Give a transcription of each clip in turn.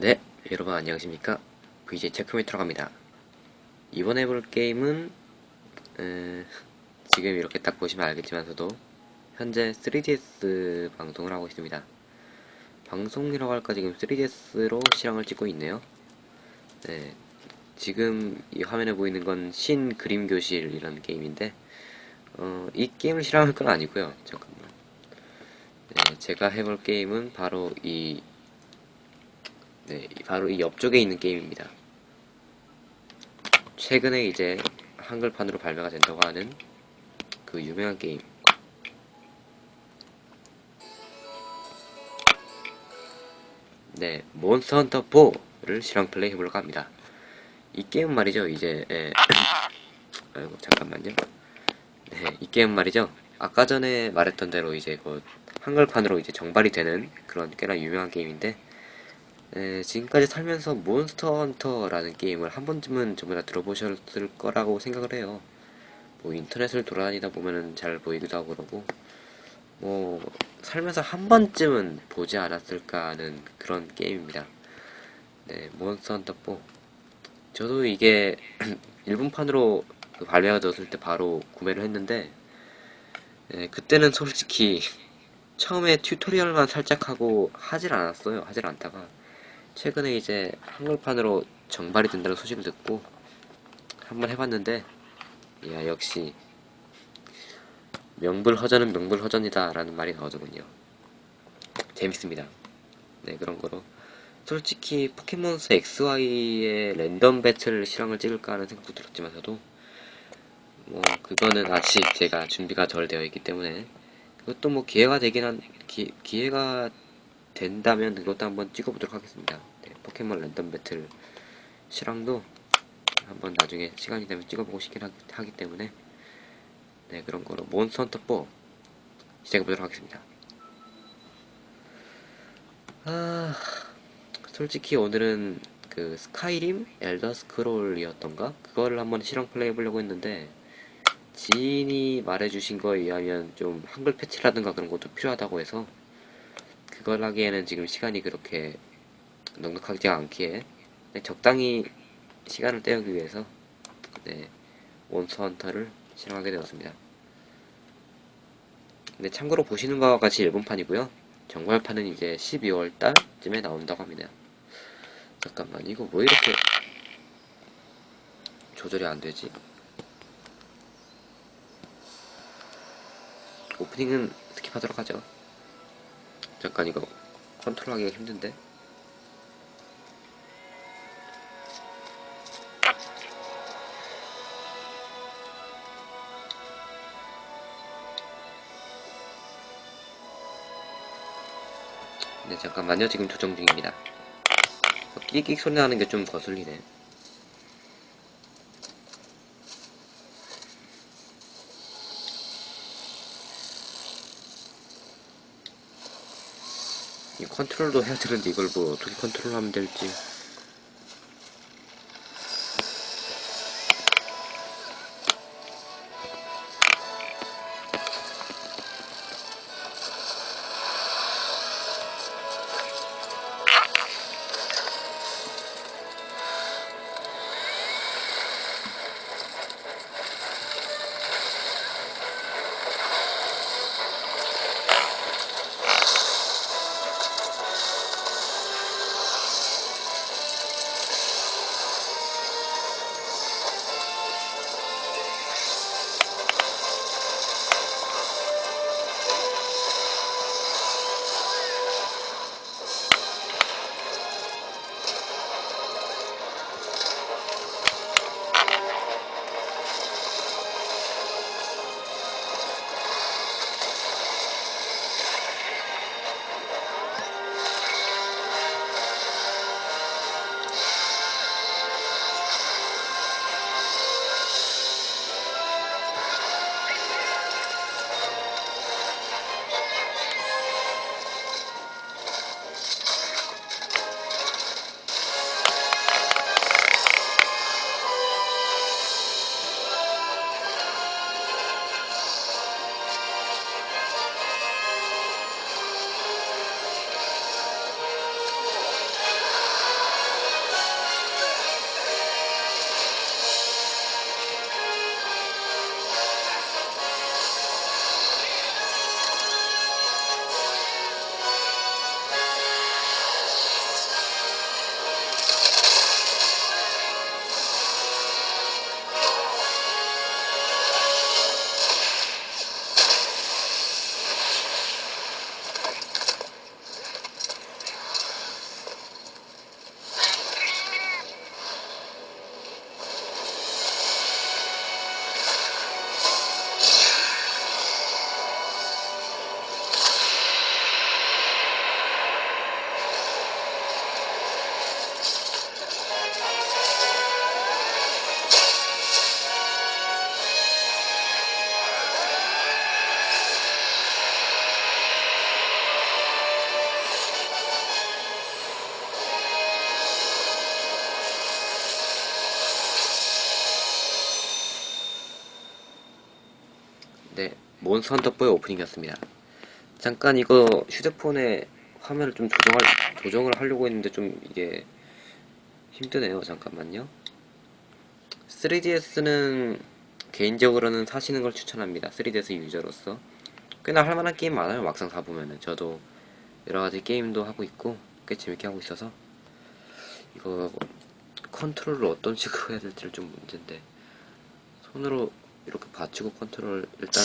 네, 여러분 안녕하십니까? VJ 체크메이트로 갑니다. 이번에 볼 게임은 에, 지금 이렇게 딱 보시면 알겠지만서도 현재 3DS 방송을 하고 있습니다. 방송이라고 할까 지금 3DS로 실황을 찍고 있네요. 네, 지금 이 화면에 보이는 건 신 그림 교실이라는 게임인데 어, 이 게임을 실황할 건 아니고요. 잠깐만. 네, 제가 해볼 게임은 바로 이 네, 바로 이 옆쪽에 있는 게임입니다. 최근에 이제 한글판으로 발매가 된다고 하는 그 유명한 게임. 네, 몬스터 헌터 4를 실황 플레이 해보려고 합니다. 이 게임 말이죠, 이제, 예. 아이고, 잠깐만요. 네, 이 게임 말이죠. 아까 전에 말했던 대로 이제 그 한글판으로 이제 정발이 되는 그런 꽤나 유명한 게임인데, 에, 지금까지 살면서 몬스터 헌터라는 게임을 한 번쯤은 전부 다 들어보셨을 거라고 생각을 해요. 뭐 인터넷을 돌아다니다 보면은 잘 보이기도 하고 그러고 뭐 살면서 한 번쯤은 보지 않았을까 하는 그런 게임입니다. 네, 몬스터 헌터 4. 저도 이게 일본판으로 그 발매가 되었을 때 바로 구매를 했는데 네, 그때는 솔직히 처음에 튜토리얼만 살짝 하고 하질 않았어요. 하질 않다가 최근에 이제 한글판으로 정발이 된다는 소식을 듣고 한번 해봤는데 야 역시 명불허전은 명불허전이다 라는 말이 나오더군요. 재밌습니다. 네 그런 거로. 솔직히 포켓몬스 XY의 랜덤 배틀 실황을 찍을까 하는 생각도 들었지만서도 뭐 그거는 아직 제가 준비가 덜 되어 있기 때문에 그것도 뭐 기회가 되긴 한 기, 기회가 된다면 그것도 한번 찍어보도록 하겠습니다. 네, 포켓몬 랜덤 배틀 실황도 한번 나중에 시간이 되면 찍어보고 싶긴 하, 하기 때문에 네 그런 거로 몬스터 헌터 4 시작해보도록 하겠습니다. 아 솔직히 오늘은 그 스카이림 엘더 스크롤이었던가 그거를 한번 실황 플레이 해보려고 했는데 지인이 말해주신 거에 의하면 좀 한글 패치라든가 그런 것도 필요하다고 해서 그걸 하기에는 지금 시간이 그렇게 넉넉하지 않기에 네, 적당히 시간을 때우기 위해서 네, 몬스터 헌터를 실행하게 되었습니다. 근데 참고로 보시는 바와 같이 일본판이고요. 정발판은 이제 12월 달쯤에 나온다고 합니다. 잠깐만 이거 왜 이렇게 조절이 안 되지? 오프닝은 스킵하도록 하죠. 잠깐 이거 컨트롤하기가 힘든데? 네 잠깐만요. 지금 조정 중입니다. 어, 끼익 소리 나는 게 좀 거슬리네 컨트롤도 해야 되는데 이걸 뭐 어떻게 컨트롤하면 될지 몬스터 헌터보의 오프닝이었습니다. 잠깐 이거 휴대폰에 화면을 좀 조정할, 조정을 하려고 했는데 좀 이게 힘드네요. 잠깐만요. 3DS는 개인적으로는 사시는 걸 추천합니다. 3DS 유저로서. 꽤나 할만한 게임 많아요. 막상 가보면은. 저도 여러가지 게임도 하고 있고, 꽤 재밌게 하고 있어서. 이거 컨트롤을 어떤 식으로 해야 될지를 좀 문제인데. 손으로 이렇게 받치고 컨트롤 일단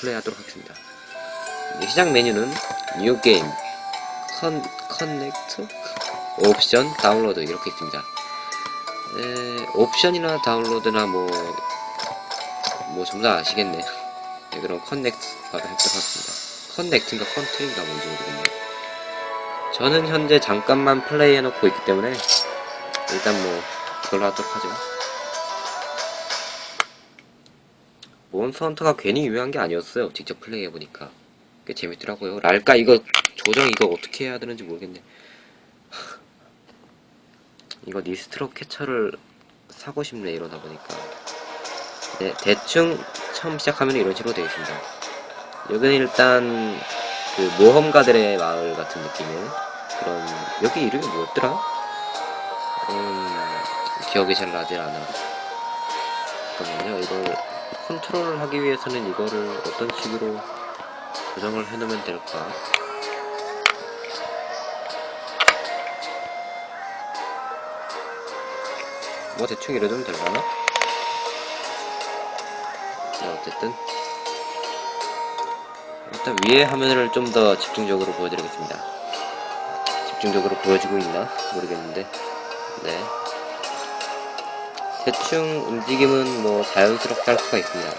플레이하도록 하겠습니다. 시작 메뉴는 뉴 게임, 컨, 커넥트, 옵션, 다운로드 이렇게 있습니다. 에, 옵션이나 다운로드나 뭐, 뭐 전부 다 아시겠네. 네, 그럼 커넥트 바로 해보도록 하겠습니다. 커넥트인가 컨트인가 뭔지 모르겠네. 저는 현재 잠깐만 플레이 해놓고 있기 때문에 일단 뭐 이걸로 하도록 하죠. 몬스터 헌터가 괜히 유명한 게 아니었어요. 직접 플레이해보니까. 꽤 재밌더라고요. 랄까 이거 조정 이거 어떻게 해야 되는지 모르겠네. 이거 니스트로 캐처를 사고 싶네 이러다 보니까. 네, 대충 처음 시작하면 이런 식으로 되어 있습니다. 여기는 일단 그 모험가들의 마을 같은 느낌의 그런 여기 이름이 뭐였더라? 음 기억이 잘 나질 않아. 잠깐만요. 이걸 컨트롤을 하기 위해서는 이거를 어떤 식으로 조정을 해 놓으면 될까? 뭐 대충 이래두면 되려나? 네, 어쨌든 일단 위에 화면을 좀 더 집중적으로 보여드리겠습니다. 집중적으로 보여지고 있나? 모르겠는데 네 대충 움직임은 뭐 자연스럽게 할 수가 있습니다.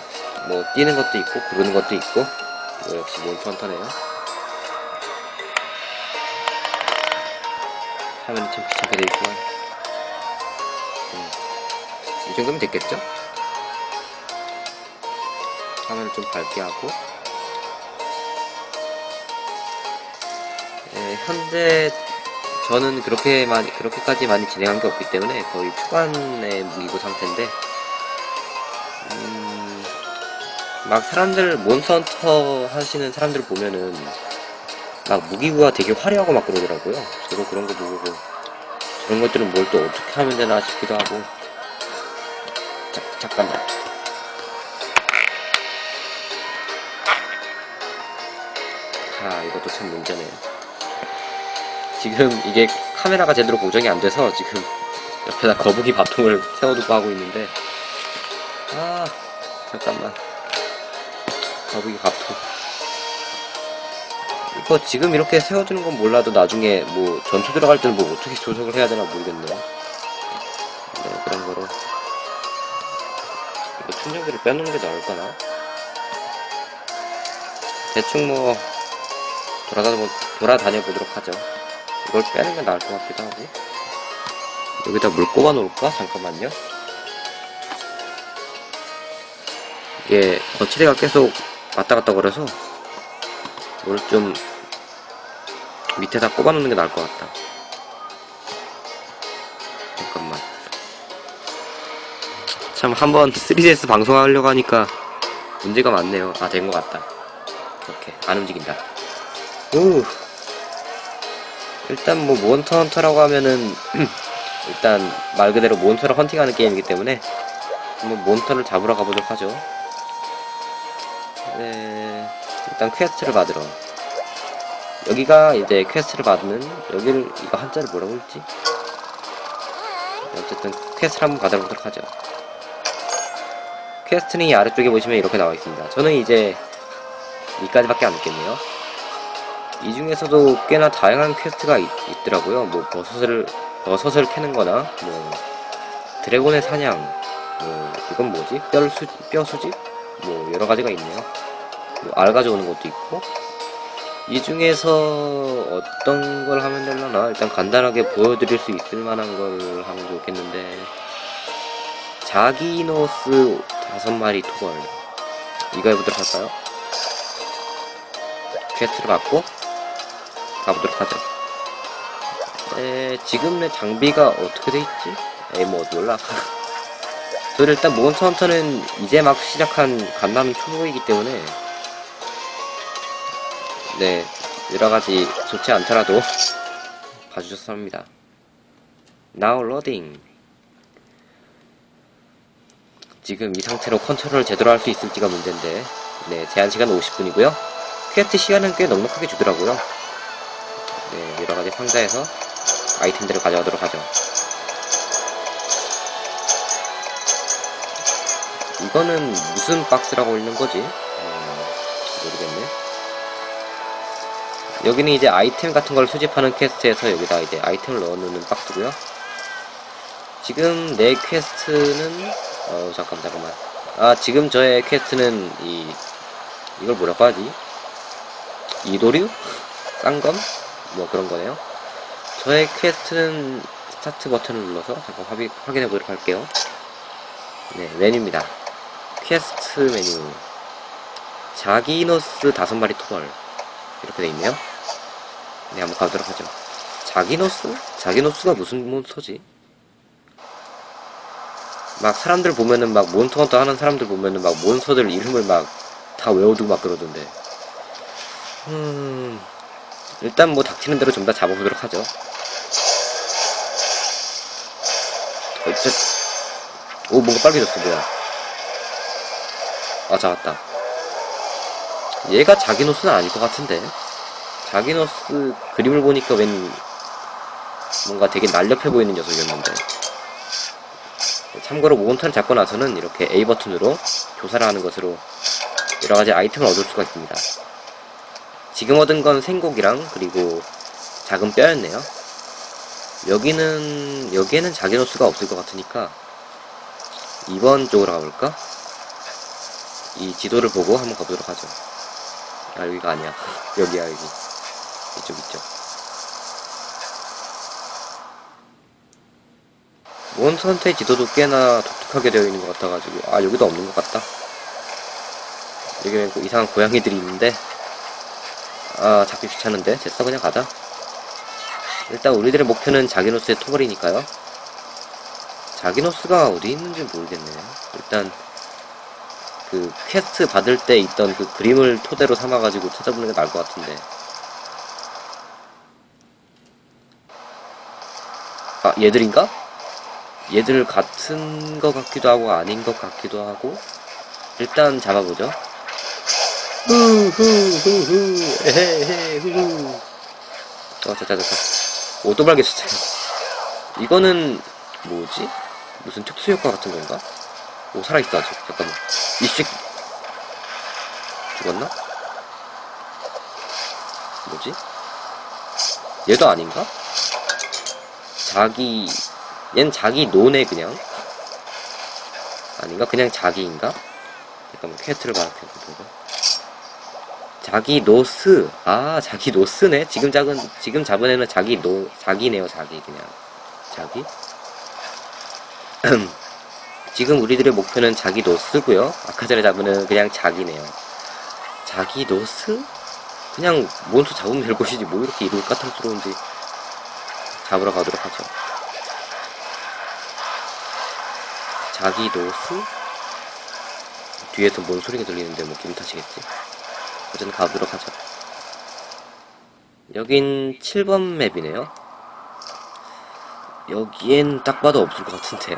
뭐 뛰는 것도 있고 구르는 것도 있고 뭐 역시 몬스터 헌터네요. 화면이 참 귀찮게 되어 있구만. 음, 이 정도면 됐겠죠? 화면을 좀 밝게 하고 예, 현재 저는 그렇게 많이 그렇게까지 많이 진행한 게 없기 때문에 거의 초반의 무기고 상태인데 음, 막 사람들 몬스터 하시는 사람들 보면은 막 무기구가 되게 화려하고 막 그러더라고요. 저도 그런 거 보고 저런 것들은 뭘 또 어떻게 하면 되나 싶기도 하고 자, 잠깐만 아 이것도 참 문제네요. 지금 이게 카메라가 제대로 고정이 안 돼서 지금 옆에다 거북이 밥통을 세워두고 하고 있는데. 아 잠깐만. 거북이 밥통. 이거 지금 이렇게 세워두는 건 몰라도 나중에 뭐 전투 들어갈 때는 뭐 어떻게 조정을 해야 되나 모르겠네요. 네 그런 거로. 이거 충전기를 빼놓는 게 나을까나? 대충 뭐 돌아다녀, 돌아다녀 보도록 하죠 이걸 빼는 게 나을 것 같기도 하고. 여기다 물 꼽아 놓을까? 잠깐만요. 이게 거치대가 계속 왔다 갔다 거려서 물좀 밑에다 꼽아 놓는 게 나을 것 같다. 잠깐만. 참 한번 3DS 방송하려고 하니까 문제가 많네요. 아 된 것 같다. 이렇게. 안 움직인다. 우 일단 뭐 몬스터 헌터라고 하면은 일단 말 그대로 몬스터를 헌팅하는 게임이기 때문에 한번 몬스터를 잡으러 가보도록 하죠. 네, 일단 퀘스트를 받으러 여기가 이제 퀘스트를 받는 여기를 이거 한자를 뭐라고 했지? 어쨌든 퀘스트를 한번 받아보도록 하죠. 퀘스트는 이 아래쪽에 보시면 이렇게 나와 있습니다. 저는 이제 이까지밖에 안 했겠네요. 이 중에서도 꽤나 다양한 퀘스트가 있, 더라고요뭐 버섯을 버섯을 캐는 거나 뭐 드래곤의 사냥 뭐 이건 뭐지? 뼈수 뼈 수집? 뭐 여러 가지가 있네요. 뭐 알 가져오는 것도 있고. 이 중에서 어떤 걸 하면 되려나? 일단 간단하게 보여드릴 수 있을 만한 걸 하면 좋겠는데. 자기노스 다섯 마리 토벌. 이거 해보도록 할까요? 퀘스트를 받고 가보도록 하죠. 에, 지금 내 장비가 어떻게 돼 있지? 에이, 뭐, 몰라. 저는 일단 몬스터 헌터는 이제 막 시작한 갓남 초보이기 때문에 네, 여러 가지 좋지 않더라도 봐주셔서 합니다. Now loading. 지금 이 상태로 컨트롤을 제대로 할 수 있을지가 문제인데, 네, 제한 시간은 50분이고요. 퀘스트 시간은 꽤 넉넉하게 주더라고요. 네, 여러 가지 상자에서 아이템들을 가져가도록 하죠. 이거는 무슨 박스라고 읽는 거지? 음, 모르겠네. 여기는 이제 아이템 같은 걸 수집하는 퀘스트에서 여기다 이제 아이템을 넣어놓는 박스고요. 지금 내 퀘스트는 어 잠깐 잠깐만. 아 지금 저의 퀘스트는 이 이걸 뭐라고 하지? 이도류? 쌍검? 뭐 그런 거네요. 저의 퀘스트는 스타트 버튼을 눌러서 잠깐 확인, 확인해 보도록 할게요. 네, 메뉴입니다. 퀘스트 메뉴. 자기노스 다섯 마리 토벌. 이렇게 돼 있네요. 네, 한번 가보도록 하죠. 자기노스? 자기노스가 무슨 몬스터지? 막 사람들 보면은 막 몬스터 헌터 하는 사람들 보면은 막 몬스터들 이름을 막 다 외워두고 막 그러던데. 음, 일단 뭐 닥치는 대로 좀더 잡아보도록 하죠. 어, 저, 오, 뭔가 빨개졌어, 뭐야. 아, 잡았다. 얘가 자기노스는 아닐 것 같은데. 자기노스 그림을 보니까 웬 뭔가 되게 날렵해 보이는 녀석이었는데. 참고로 몬스터를 잡고 나서는 이렇게 A 버튼으로 조사를 하는 것으로 여러 가지 아이템을 얻을 수가 있습니다. 지금 얻은 건 생고기랑 그리고 작은 뼈였네요. 여기는 여기에는 자기노스가 없을 것 같으니까 2번 쪽으로 가볼까? 이 지도를 보고 한번 가보도록 하죠. 아 여기가 아니야. 여기야 여기. 이쪽 이쪽. 몬스터의 지도도 꽤나 독특하게 되어 있는 것 같아가지고 아 여기도 없는 것 같다. 여기는 그 이상한 고양이들이 있는데 아 잡기 귀찮은데 됐어 그냥 가자. 일단 우리들의 목표는 자기노스의 토벌이니까요. 자기노스가 어디 있는지 모르겠네. 일단 그 퀘스트 받을 때 있던 그 그림을 토대로 삼아가지고 찾아보는 게 나을 것 같은데. 아 얘들인가? 얘들 같은 것 같기도 하고 아닌 것 같기도 하고 일단 잡아보죠. 후후후후 에헤헤 후후 어 됐다 됐다 오또 발견했어요 이거는 뭐지? 무슨 특수 효과 같은 건가? 오 살아있어 아직 잠깐만 이씨 죽었나? 뭐지? 얘도 아닌가? 자기 얜 자기 노네 그냥 아닌가? 그냥 자기인가? 잠깐만 퀘트를 봐볼게요 자기 노스. 아 자기 노스네? 지금 작은 지금 잡은 애는 자기 노 자기네요 자기 그냥. 자기? 지금 우리들의 목표는 자기 노스고요. 아까 전에 잡은 애는 그냥 자기네요. 자기 노스? 그냥 몬스터 잡으면 될 것이지 뭐 이렇게 이름이 까탈스러운지 잡으러 가도록 하죠. 자기 노스? 뒤에서 뭔 소리가 들리는데 뭐 기분 탓이겠지 어쨌든 가보도록 하죠. 여긴 7번 맵이네요. 여기엔 딱 봐도 없을 것 같은데.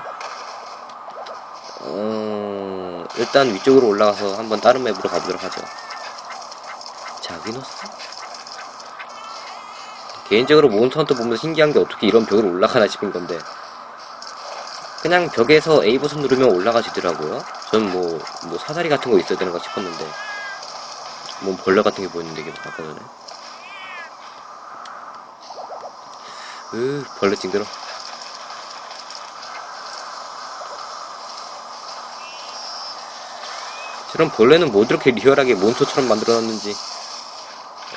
어, 일단 위쪽으로 올라가서 한번 다른 맵으로 가보도록 하죠. 자기노스? 개인적으로 몬스터 헌터 보면서 신기한 게 어떻게 이런 벽을 올라가나 싶은 건데. 그냥 벽에서 A 버튼 누르면 올라가지더라고요. 전 뭐, 뭐 사다리 같은 거 있어야 되는 가 싶었는데. 뭔 벌레 같은 게 보이는데 이게 아까 전에 으 벌레 징그러. 저런 벌레는 뭐 이렇게 리얼하게 몬스터처럼 만들어놨는지.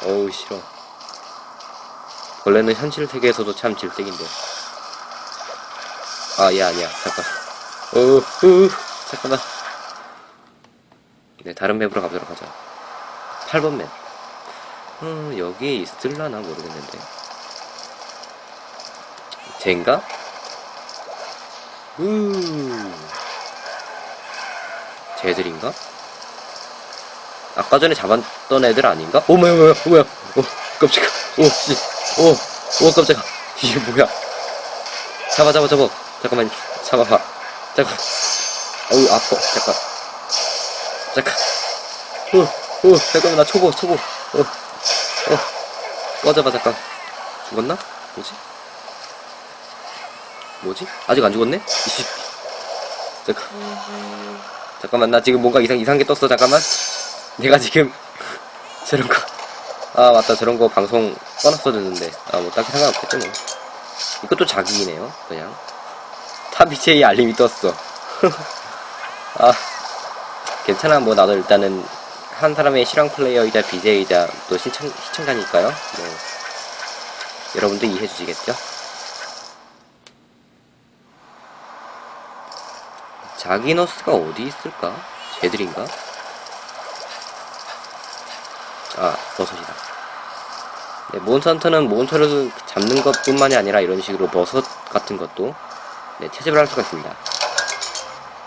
어우 싫어. 벌레는 현실 세계에서도 참 질색인데. 아얘 아니야 잠깐. 어우 으 잠깐만. 네 다른 맵으로 가보도록 하자 8번 맵. 음, 여기에 있을라나 모르겠는데. 젠가? 우 쟤들인가? 아까 전에 잡았던 애들 아닌가? 오, 뭐야, 뭐야, 뭐야. 오, 깜짝아. 오, 씨. 오, 오, 깜짝아. 이게 뭐야. 잡아, 잡아, 잡아. 잠깐만, 잡아봐. 잠깐. 어우, 아파. 잠깐. 잠깐. 오, 오, 잠깐만, 나 초보, 초보. 어, 어. 꺼져봐, 잠깐. 죽었나? 뭐지? 뭐지? 아직 안 죽었네? 이씨. 잠깐. 잠깐만, 나 지금 뭔가 이상, 이상한 게 떴어, 잠깐만. 내가 지금, 저런 거. 아, 맞다. 저런 거 방송 꺼놨어야 됐는데. 아, 뭐, 딱히 상관없겠죠, 뭐. 이것도 자기이네요, 그냥. 타비제이 알림이 떴어. 아, 괜찮아. 뭐, 나도 일단은, 한 사람의 실황 플레이어이자 BJ이자 또 시청, 시청자니까요. 뭐, 여러분도 이해해 주시겠죠? 자기너스가 어디 있을까? 쟤들인가? 아, 버섯이다. 네, 몬스터는 몬스터를 잡는 것 뿐만이 아니라 이런 식으로 버섯 같은 것도 네, 채집을 할 수가 있습니다.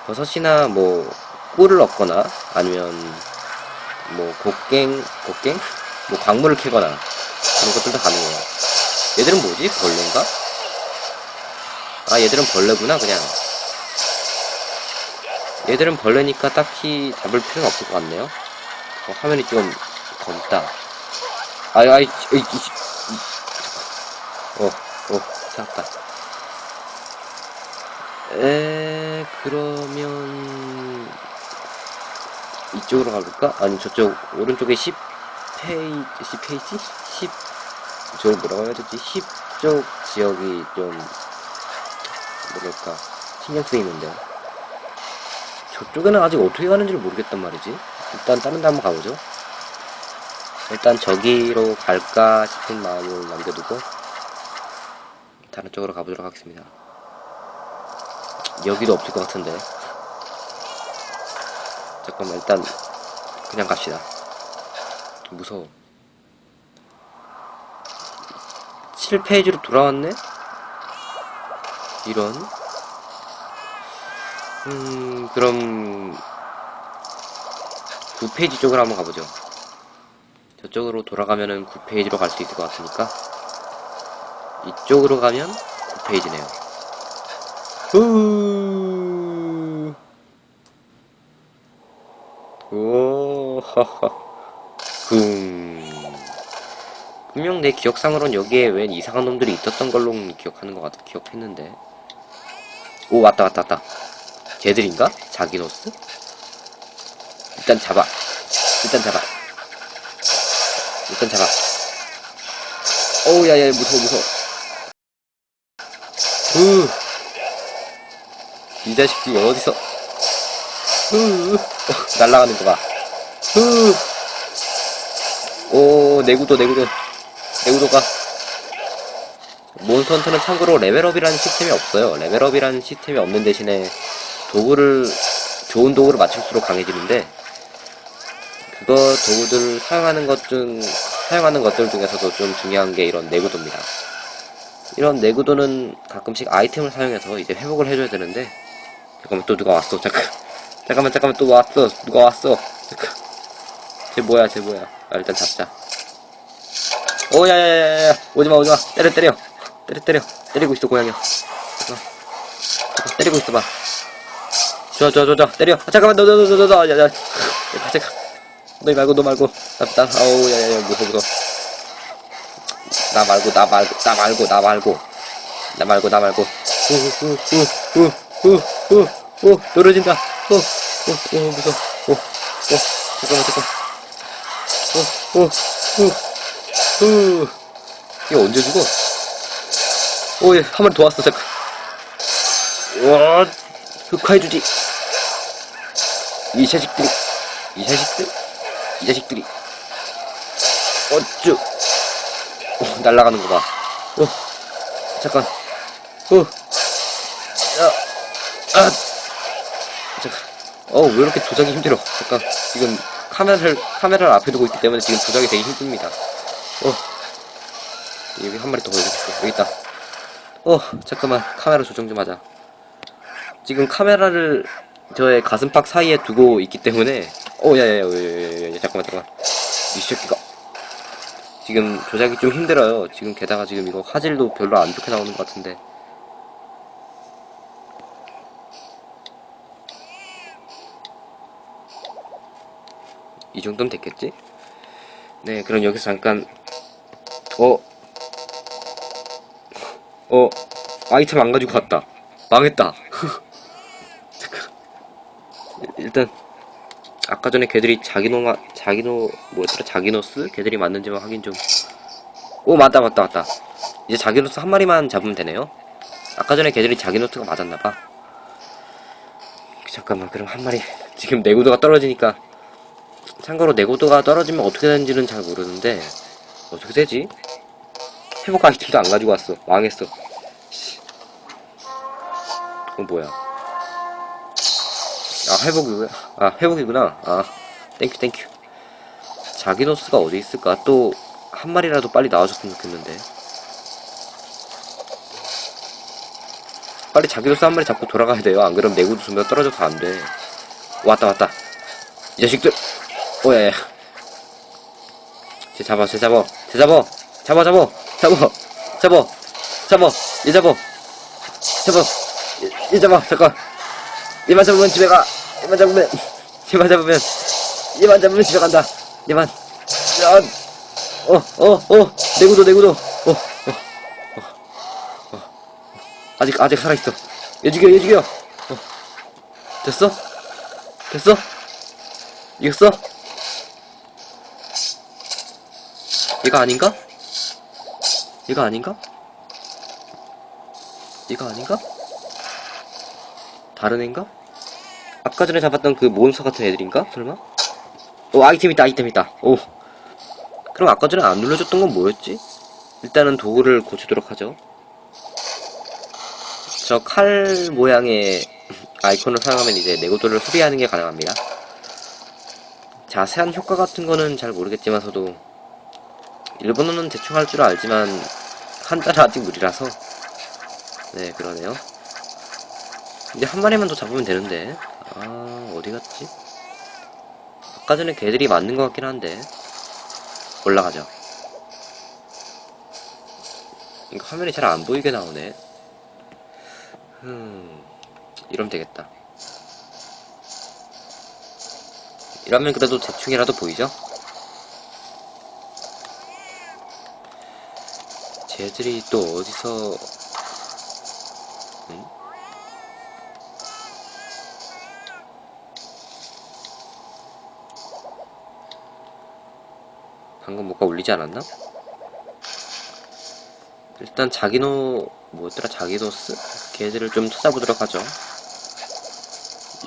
버섯이나 뭐, 꿀을 얻거나 아니면 뭐, 곡괭, 곡괭? 뭐, 광물을 캐거나 그런 것들도 가능해요. 얘들은 뭐지? 벌레인가? 아, 얘들은 벌레구나, 그냥. 얘들은 벌레니까 딱히 잡을 필요는 없을 것 같네요. 어, 화면이 좀 검다. 아이, 아이, 이, 이, 이, 이, 어, 어, 찾았다. 에, 그러면, 이쪽으로 가볼까? 아니, 저쪽, 오른쪽에 10페이지, 10페이지? 10, 저걸 뭐라고 해야 되지? 10쪽 지역이 좀, 뭐랄까, 신경 쓰이는데. 저쪽에는 아직 어떻게 가는지를 모르겠단 말이지. 일단 다른 데 한번 가보죠. 일단 저기로 갈까 싶은 마음을 남겨두고 다른 쪽으로 가보도록 하겠습니다. 여기도 없을 것 같은데. 잠깐만 일단 그냥 갑시다. 무서워. 7페이지로 돌아왔네? 이런. 음, 그럼 9페이지 쪽으로 한번 가보죠. 저쪽으로 돌아가면은 9페이지로 갈 수 있을 것 같으니까 이쪽으로 가면 9페이지네요. 후. 오, 하하. 금. 분명 내 기억상으론 여기에 웬 이상한 놈들이 있었던 걸로 기억하는 것 같아. 기억했는데. 오, 왔다, 왔다, 왔다. 쟤들인가? 자기노스? 일단 잡아. 일단 잡아. 일단 잡아. 어우, 야, 야, 무서워, 무서워. 으. 이 자식들이 어디서. 으. 어, 날아가는 거 봐. 으. 오, 내구도, 내구도. 내구도가. 몬스터는 참고로 레벨업이라는 시스템이 없어요. 레벨업이라는 시스템이 없는 대신에 도구를, 좋은 도구를 맞출수록 강해지는데, 그거 도구들을 사용하는 것 중, 사용하는 것들 중에서도 좀 중요한 게 이런 내구도입니다. 이런 내구도는 가끔씩 아이템을 사용해서 이제 회복을 해줘야 되는데, 잠깐만 또 누가 왔어. 잠깐. 잠깐만, 잠깐만 또 왔어. 누가 왔어. 잠깐. 쟤 뭐야, 쟤 뭐야. 아, 일단 잡자. 오, 야, 야, 야, 야, 오지마, 오지마. 때려, 때려. 때려, 때려. 때리고 있어, 고양이야. 때리고 있어봐. 좋아, 좋아, 좋아. 때려. 아, 잠깐만, 너, 너, 너, 너, 너, 너, 야, 야. 잠깐, 잠깐. 너 말고, 너 말고. 나, 나, 아우, 야, 야, 야, 무서워, 무서워. 나 말고, 나 말고, 나 말고, 나 말고. 나 말고, 나 말고. 우, 우, 우, 우, 우, 우, 우, 떨어진다. 우, 무서워. 우, 우, 잠깐만, 잠깐. 우, 우, 우, 우. 이거 언제 죽어? 오, 예, 한 마리 더 왔어, 잠깐. 와, 흑화해주지. 이 자식들이, 이 자식들, 이 자식들이. 어쭈. 어, 날아가는 거 봐. 어, 잠깐. 어, 야, 아, 잠깐. 어, 왜 이렇게 조작이 힘들어? 잠깐. 지금 카메라를, 카메라를 앞에 두고 있기 때문에 지금 조작이 되게 힘듭니다. 어, 여기 한 마리 더 보여줄게. 여기 있다. 어, 잠깐만. 카메라 조정 좀 하자. 지금 카메라를 저의 가슴팍 사이에 두고 있기 때문에 오, 야, 야, 야, 야, 야, 야, 야, 잠깐만, 잠깐만. 이 새끼가. 지금 조작이 좀 힘들어요. 지금 게다가 지금 이거 화질도 별로 안 좋게 나오는 것 같은데. 정도면 됐겠지? 네, 그럼 여기서 잠깐, 어, 어, 아이템 안 가지고 왔다. 망했다. 일단, 아까 전에 걔들이 자기노마, 자기노, 뭐였더라? 자기노스? 걔들이 맞는지만 확인 좀. 오, 맞다, 맞다, 맞다. 이제 자기노스 한 마리만 잡으면 되네요. 아까 전에 걔들이 자기노스가 맞았나봐. 잠깐만, 그럼 한 마리. 지금 내구도가 떨어지니까. 참고로 내구도가 떨어지면 어떻게 되는지는 잘 모르는데, 어떻게 되지? 회복 아이템도 안 가지고 왔어. 망했어. 씨. 어, 뭐야. 아, 회복이구나. 아, 회복이구나. 아, 땡큐, 땡큐. 자기노스가 어디 있을까? 또, 한 마리라도 빨리 나와줬으면 좋겠는데. 빨리 자기노스 한 마리 잡고 돌아가야 돼요. 안 그러면 내구도 수명 떨어져서 안 돼. 왔다, 왔다. 이 자식들! 오, 야, 야. 쟤 잡아, 쟤 잡아. 쟤 잡아. 잡아, 잡아. 잡아. 잡아. 잡아. 얘 잡아. 잡아. 얘, 얘 잡아. 잠깐. 얘만 잡으면 집에 가. 얘만 잡으면, 얘만 잡으면, 얘만 잡으면 집에 간다. 얘만. 야, 어, 어, 어, 내구도, 내구도. 어, 어, 어, 어. 아직, 아직 살아있어. 얘 죽여, 얘 죽여. 어. 됐어? 됐어? 이겼어? 얘가 아닌가? 얘가 아닌가? 얘가 아닌가? 다른 애인가? 아까 전에 잡았던 그 몬스터 같은 애들인가? 설마? 오 아이템 있다 아이템 있다 오 그럼 아까 전에 안 눌러줬던 건 뭐였지? 일단은 도구를 고치도록 하죠 저 칼 모양의 아이콘을 사용하면 이제 내구도를 수비하는 게 가능합니다 자세한 효과 같은 거는 잘 모르겠지만서도 일본어는 대충 할 줄 알지만 한자는 아직 무리라서. 네 그러네요. 이제 한 마리만 더 잡으면 되는데. 아 어디 갔지? 아까 전에 걔들이 맞는 것 같긴 한데. 올라가죠 이거 화면이 잘 안 보이게 나오네. 흠 이러면 되겠다. 이러면 그래도 대충이라도 보이죠? 쟤들이 또 어디서 응? 방금 뭐가 울리지 않았나? 일단 자기노 뭐였더라? 자기노스 걔들을 좀 찾아보도록 하죠.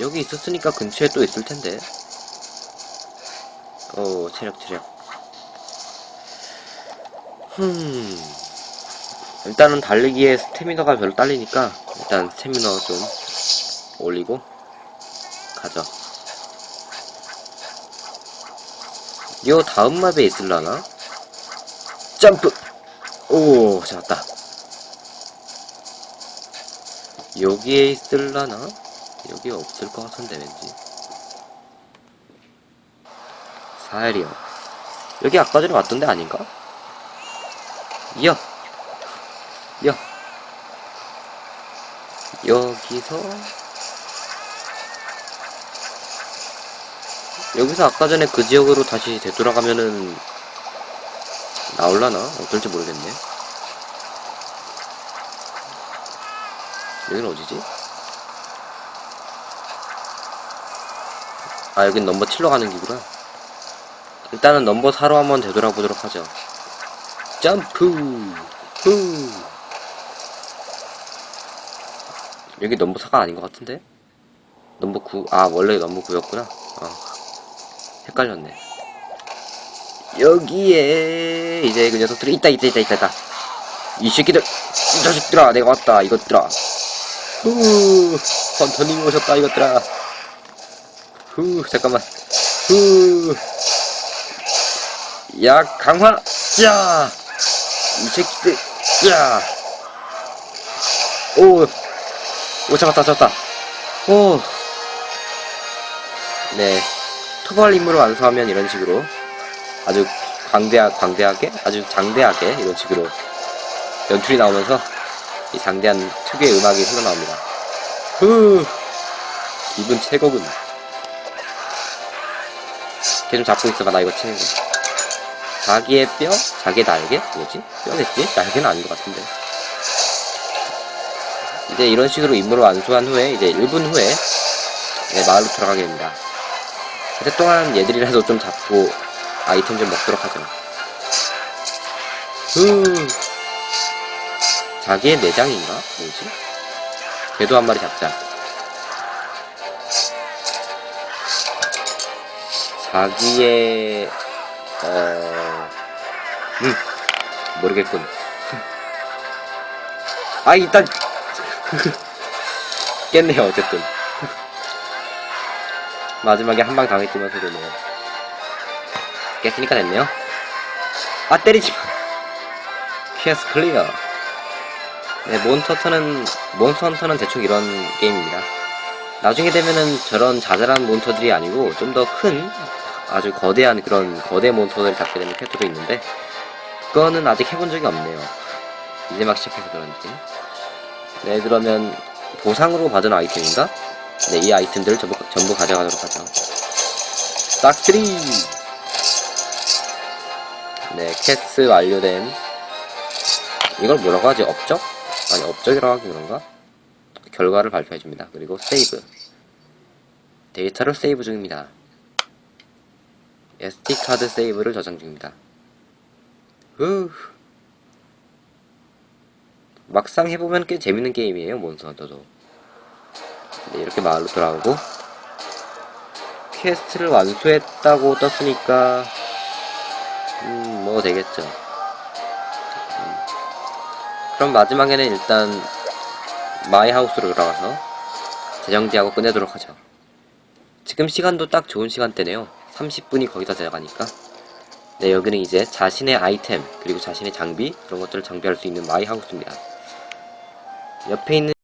여기 있었으니까 근처에 또 있을 텐데. 어 체력 체력. 흠 일단은 달리기에 스태미너가 별로 딸리니까 일단 스태미너 좀 올리고 가죠 요 다음 맵에 있을라나? 점프! 오 잡았다 여기에 있을라나? 여기 없을 것 같은데 왠지 사헬이요 여기 아까 전에 왔던 데 아닌가? 이야 야 여기서 여기서 아까 전에 그 지역으로 다시 되돌아가면은 나올라나? 어떨지 모르겠네. 여기는 어디지? 아 여긴 넘버 7로 가는 길구나. 일단은 넘버 4로 한번 되돌아보도록 하죠. 점프! 후 여기 넘버 4가 아닌 것 같은데? 넘버 9, 아, 원래 넘버 9였구나. 어. 헷갈렸네. 여기에, 이제 그 녀석들이 있다, 있다, 있다, 있다, 있다. 이 새끼들, 이 자식들아, 내가 왔다, 이것들아. 후, 헌터님 오셨다, 이것들아. 후, 잠깐만. 후. 야, 강화, 야! 이 새끼들, 야! 오, 오, 잡았다, 잡았다. 오. 네. 토벌 임무를 완수하면 이런 식으로 아주 광대하, 광대하게 아주 장대하게 이런 식으로 연출이 나오면서 이 장대한 특유의 음악이 흘러나옵니다. 후 기분 최고군. 걔 좀 잡고 있어봐 나 이거 치는 거. 자기의 뼈, 자기의 날개 뭐지? 뼈겠지? 날개는 아닌 것 같은데. 이제 이런 식으로 임무를 완수한 후에 이제 1분 후에 네, 마을로 들어가게 됩니다. 그때 동안 얘들이라도 좀 잡고 아이템 좀 먹도록 하죠. 후. 자기의 내장인가? 뭐지? 걔도 한 마리 잡자. 자기의, 어, 음, 모르겠군. 아, 일단, 깼네요, 어쨌든. 마지막에 한 방 당했지만서도 뭐, 깼으니까 됐네요. 아, 때리지 마. 퀘스 클리어. 네, 몬스터 헌터는, 몬스터 헌터는 대충 이런 게임입니다. 나중에 되면은 저런 자잘한 몬스터들이 아니고 좀 더 큰, 아주 거대한 그런 거대 몬스터들을 잡게 되는 퀘스트도 있는데, 그거는 아직 해본 적이 없네요. 이제 막 시작해서 그런지. 네, 그러면 보상으로 받은 아이템인가? 네, 이 아이템들을 전부, 전부 가져가도록 하죠. 싹3! 네, 캐스 완료된 이걸 뭐라고 하지? 업적? 아니 업적이라고 하기 그런가? 결과를 발표해줍니다. 그리고 세이브 데이터를 세이브 중입니다. SD카드 세이브를 저장 중입니다. 후 막상 해보면 꽤 재밌는 게임이에요 몬스터 헌터도 네, 이렇게 마을로 돌아오고 퀘스트를 완수했다고 떴으니까 음, 뭐 되겠죠. 음. 그럼 마지막에는 일단 마이 하우스로 돌아가서 재정지하고 끝내도록 하죠. 지금 시간도 딱 좋은 시간대네요. 30분이 거기다 들어가니까. 네, 여기는 이제 자신의 아이템, 그리고 자신의 장비, 그런 것들을 장비할 수 있는 마이 하우스입니다. 옆에 있는